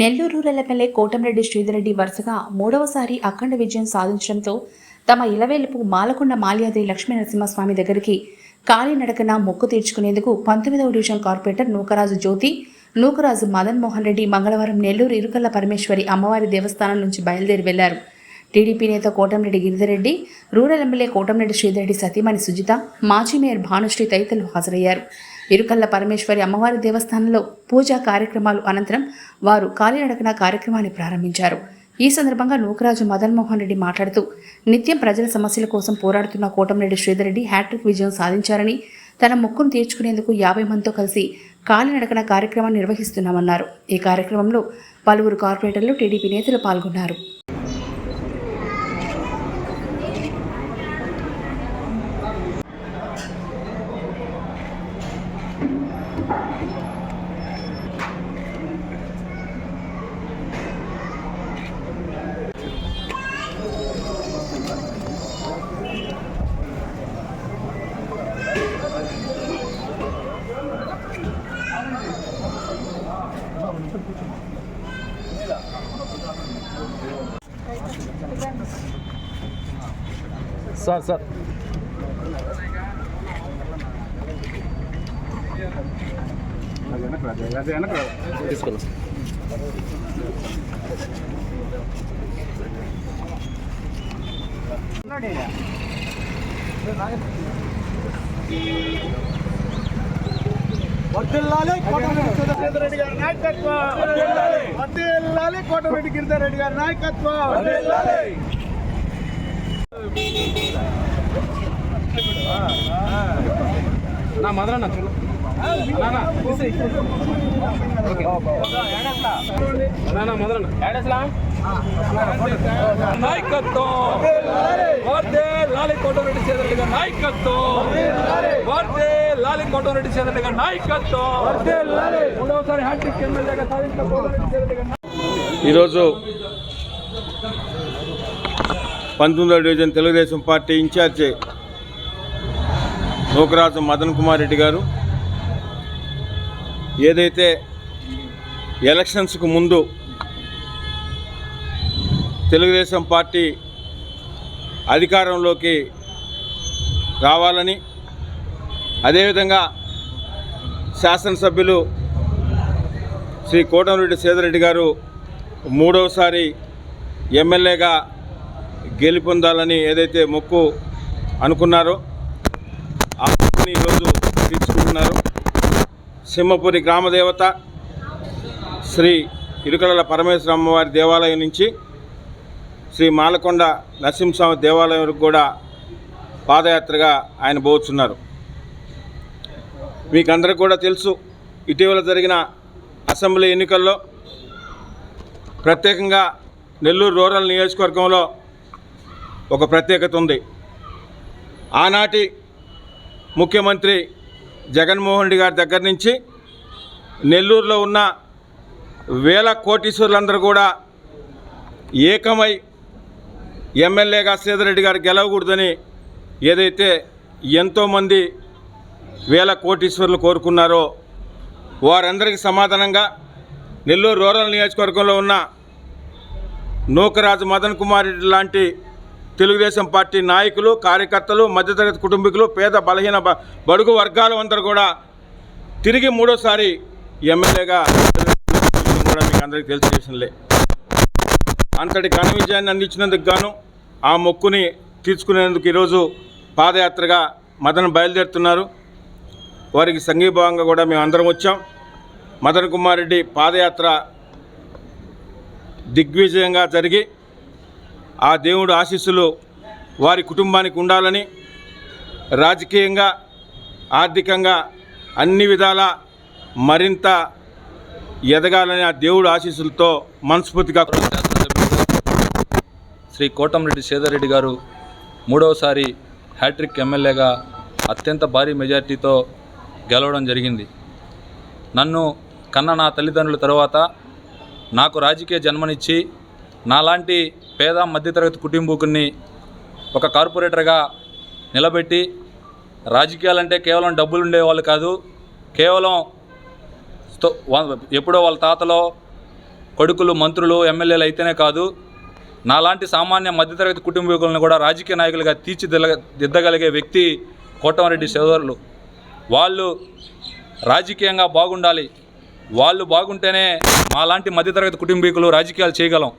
Nellore rural MLA Kotamreddy Sridhar Reddy వరుసగా మూడవసారి అఖండ విజయం సాధించడంతో తమ ఇలవేలుపు మాలకొండ మాల్యాద్రి లక్ష్మీ నరసింహస్వామి దగ్గరికి కాలినడకన మొక్కు తీర్చుకునేందుకు పంతొమ్మిదవ డివిజన్ కార్పొరేటర్ నూకరాజు జ్యోతి నూకరాజు మదన్ మోహన్ రెడ్డి మంగళవారం నెల్లూరు ఇరుకల్ల పరమేశ్వరి అమ్మవారి దేవస్థానం నుంచి బయలుదేరి వెళ్ళారు. టీడీపీ నేత కోటంరెడ్డి గిరిధరెడ్డి రూరల్ ఎమ్మెల్యే కోటంరెడ్డి శ్రీధరెడ్డి సతీమణి సుజిత మాజీ మేయర్ భానుశ్రీ తదితరులు హాజరయ్యారు. ఇరుకల్ల పరమేశ్వరి అమ్మవారి దేవస్థానంలో పూజా కార్యక్రమాలు అనంతరం వారు కాలినడకన కార్యక్రమాన్ని ప్రారంభించారు. ఈ సందర్భంగా నూకరాజు మదన్మోహన్ రెడ్డి మాట్లాడుతూ నిత్యం ప్రజల సమస్యల కోసం పోరాడుతున్న కోటంరెడ్డి శ్రీధరెడ్డి హ్యాట్రిక్ విజయం సాధించారని తన మొక్కును తీర్చుకునేందుకు యాభై మందితో కలిసి కాలినడకన కార్యక్రమాన్ని నిర్వహిస్తున్నామన్నారు. ఈ కార్యక్రమంలో పలువురు కార్పొరేటర్లు టీడీపీ నేతలు పాల్గొన్నారు. Sir sir. తీసుకున్నాం. వర్ధిల్లాలి కోటమిరెడ్డి గారి నాయకత్వం వర్ధిల్లాలి కోటమిరెడ్డి గిరిధర్ రెడ్డి గారి నాయకత్వం నా చూడు. నానా నానా మదరన్న నాయకత్వం. వార్తే లాలి కోటరెడ్డి చేదరెడ్డి గారి నాయకత్వం. వార్తే లాలి కోటరెడ్డి చేదరెడ్డి గారి నాయకత్వం మూడవసారి హ్యాట్రిక్ ఎమ్మెల్యేగా సాధించిన కోటరెడ్డి చేదరెడ్డి గారి ఈరోజు పంతొమ్మిదవ division Telugu Desam party in charge Nukaraju Madan Kumar Reddy గారు. ఏదైతే ఎలక్షన్స్కు ముందు తెలుగుదేశం పార్టీ అధికారంలోకి రావాలని అదేవిధంగా శాసనసభ్యులు శ్రీ కోటమిరెడ్డి సేదరెడ్డి గారు మూడవసారి ఎమ్మెల్యేగా గెలుపొందాలని ఏదైతే మొక్కు అనుకున్నారో ఆ మొక్కుని ఈరోజు తీర్చుకుంటున్నారు. సింహపురి గ్రామదేవత శ్రీ ఇరుకల పరమేశ్వర అమ్మవారి దేవాలయం నుంచి శ్రీ మాలకొండ నరసింహస్వామి దేవాలయం వరకు కూడా పాదయాత్రగా ఆయన పోవచ్చున్నారు మీకందరికి కూడా తెలుసు ఇటీవల జరిగిన అసెంబ్లీ ఎన్నికల్లో ప్రత్యేకంగా నెల్లూరు రూరల్ నియోజకవర్గంలో ఒక ప్రత్యేకత ఉంది. ఆనాటి ముఖ్యమంత్రి జగన్మోహన్ రెడ్డి గారి దగ్గర నుంచి నెల్లూరులో ఉన్న వేల కోటీశ్వరులందరూ కూడా ఏకమై ఎమ్మెల్యేగా సీతారెడ్డి గారు గెలవకూడదని ఏదైతే ఎంతోమంది వేల కోటీశ్వరులు కోరుకున్నారో వారందరికీ సమాధానంగా నెల్లూరు రూరల్ నియోజకవర్గంలో ఉన్న నూకరాజు మదన్ కుమార్ రెడ్డి లాంటి తెలుగుదేశం పార్టీ నాయకులు కార్యకర్తలు మధ్యతరగతి కుటుంబీకులు పేద బలహీన బడుగు వర్గాల అందరూ కూడా తిరిగి మూడోసారి ఎమ్మెల్యేగా కూడా మీకు అందరికీ తెలిసిన విషయంలే. అంతటి ఘన విజయాన్ని అందించినందుకు గాను ఆ మొక్కుని తీర్చుకునేందుకు ఈరోజు పాదయాత్రగా మదన్ బయలుదేరుతున్నారు. వారికి సంఘీభావంగా కూడా మేము అందరం వచ్చాం. మదన్ కుమార్ రెడ్డి పాదయాత్ర దిగ్విజయంగా జరిగి ఆ దేవుడు ఆశీస్సులు వారి కుటుంబానికి ఉండాలని రాజకీయంగా ఆర్థికంగా అన్ని విధాల మరింత ఎదగాలని ఆ దేవుడు ఆశీస్సులతో మనస్ఫూర్తిగా శ్రీ కోటంరెడ్డి సేదరెడ్డి గారు మూడవసారి హ్యాట్రిక్ ఎమ్మెల్యేగా అత్యంత భారీ మెజార్టీతో గెలవడం జరిగింది. నన్ను కన్న నా తల్లిదండ్రుల తర్వాత నాకు రాజకీయ జన్మనిచ్చి నాలాంటి పేద మధ్యతరగతి కుటుంబకుని ఒక కార్పొరేటర్గా నిలబెట్టి రాజకీయాలంటే కేవలం డబ్బులు ఉండేవాళ్ళు కాదు కేవలం ఎప్పుడో వాళ్ళ తాతలో కొడుకులు మంత్రులు ఎమ్మెల్యేలు అయితేనే కాదు నాలాంటి సామాన్య మధ్యతరగతి కుటుంబీకులను కూడా రాజకీయ నాయకులుగా తీర్చిదిద్ద దిద్దగలిగే వ్యక్తి కోటమరెడ్డి సోదరులు. వాళ్ళు రాజకీయంగా బాగుండాలి. వాళ్ళు బాగుంటేనే మాలాంటి మధ్యతరగతి కుటుంబీకులు రాజకీయాలు చేయగలం.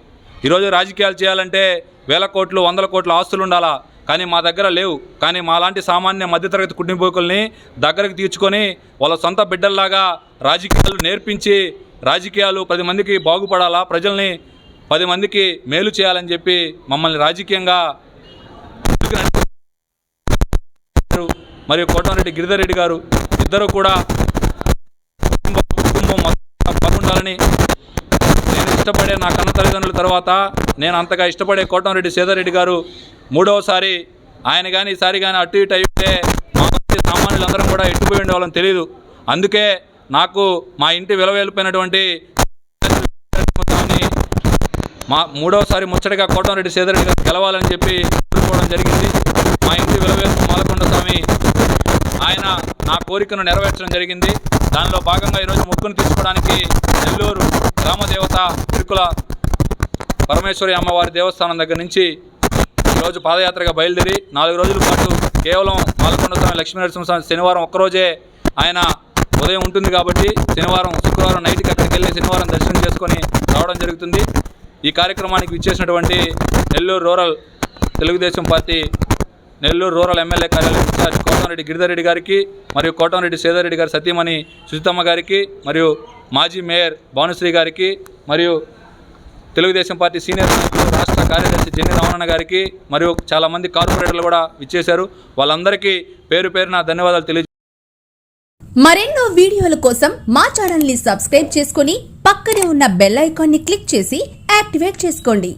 ఈరోజు రాజకీయాలు చేయాలంటే వేల కోట్లు వందల కోట్ల ఆస్తులు ఉండాలా? కానీ మా దగ్గర లేవు. కానీ మాలాంటి సామాన్య మధ్యతరగతి కుటుంబీకుల్ని దగ్గరకు తీర్చుకొని వాళ్ళ సొంత బిడ్డల్లాగా రాజకీయాలు నేర్పించి రాజకీయాలు పది మందికి బాగుపడాలా? ప్రజల్ని పది మందికి మేలు చేయాలని చెప్పి మమ్మల్ని రాజకీయంగా మరియు కోటమిరెడ్డి గిరిధర్ రెడ్డి గారు ఇద్దరు కూడా కుటుంబం కుటుంబం మొత్తం బాగుండాలని ఇష్టపడే నా కన్న తల్లిదండ్రుల తర్వాత నేను అంతగా ఇష్టపడే కోటంరెడ్డి సేదరెడ్డి గారు మూడవసారి ఆయన కానీ ఈసారి కానీ అటు ఇటు అయితే మా సామాన్యులందరం కూడా ఎట్టుపోయి ఉండేవాళ్ళని తెలియదు అందుకే నాకు మా ఇంటి విలువైపోయినటువంటి మా మూడవసారి ముచ్చటగా కోటంరెడ్డి సేదరెడ్డి గారు గెలవాలని చెప్పి కోరుకోవడం జరిగింది. మా ఇంటి విలవేలు మాలకొండ స్వామి ఆయన నా కోరికను నెరవేర్చడం జరిగింది. దానిలో భాగంగా ఈరోజు మొక్కును తీసుకోవడానికి నెల్లూరు గ్రామదేవత తిరుకుల పరమేశ్వరి అమ్మవారి దేవస్థానం దగ్గర నుంచి ఈరోజు పాదయాత్రగా బయలుదేరి నాలుగు రోజుల పాటు కేవలం మాలకొండ స్వామి లక్ష్మీనరసింహస్వామి శనివారం ఒక్కరోజే ఆయన ఉదయం ఉంటుంది కాబట్టి శనివారం శుక్రవారం నైట్కి అక్కడికి వెళ్ళి శనివారం దర్శనం చేసుకొని రావడం జరుగుతుంది. ఈ కార్యక్రమానికి విచ్చేసినటువంటి Nellore rural Telugu Desam party Nellore rural MLA కార్యాలయం ఇన్ఛార్జ్ కోటంరెడ్డి గిరిధర్ గారికి మరియు కోటంరెడ్డి సేదరెడ్డి గారి సతీమణి సుజితమ్మ గారికి మరియు మాజీ మేయర్ భానుశ్రీ గారికి మరియు తెలుగుదేశం పార్టీ సీనియర్ రాష్ట్ర కార్యదర్శి జెన్ని రామణ గారికి మరియు చాలామంది కార్పొరేటర్లు కూడా విచ్చేశారు. వాళ్ళందరికీ పేరు పేరున ధన్యవాదాలు తెలియ మరెన్నో వీడియోల కోసం మా ఛానల్ని సబ్స్క్రైబ్ చేసుకుని పక్కనే ఉన్న బెల్ ఐకాన్ని క్లిక్ చేసి యాక్టివేట్ చేసుకోండి.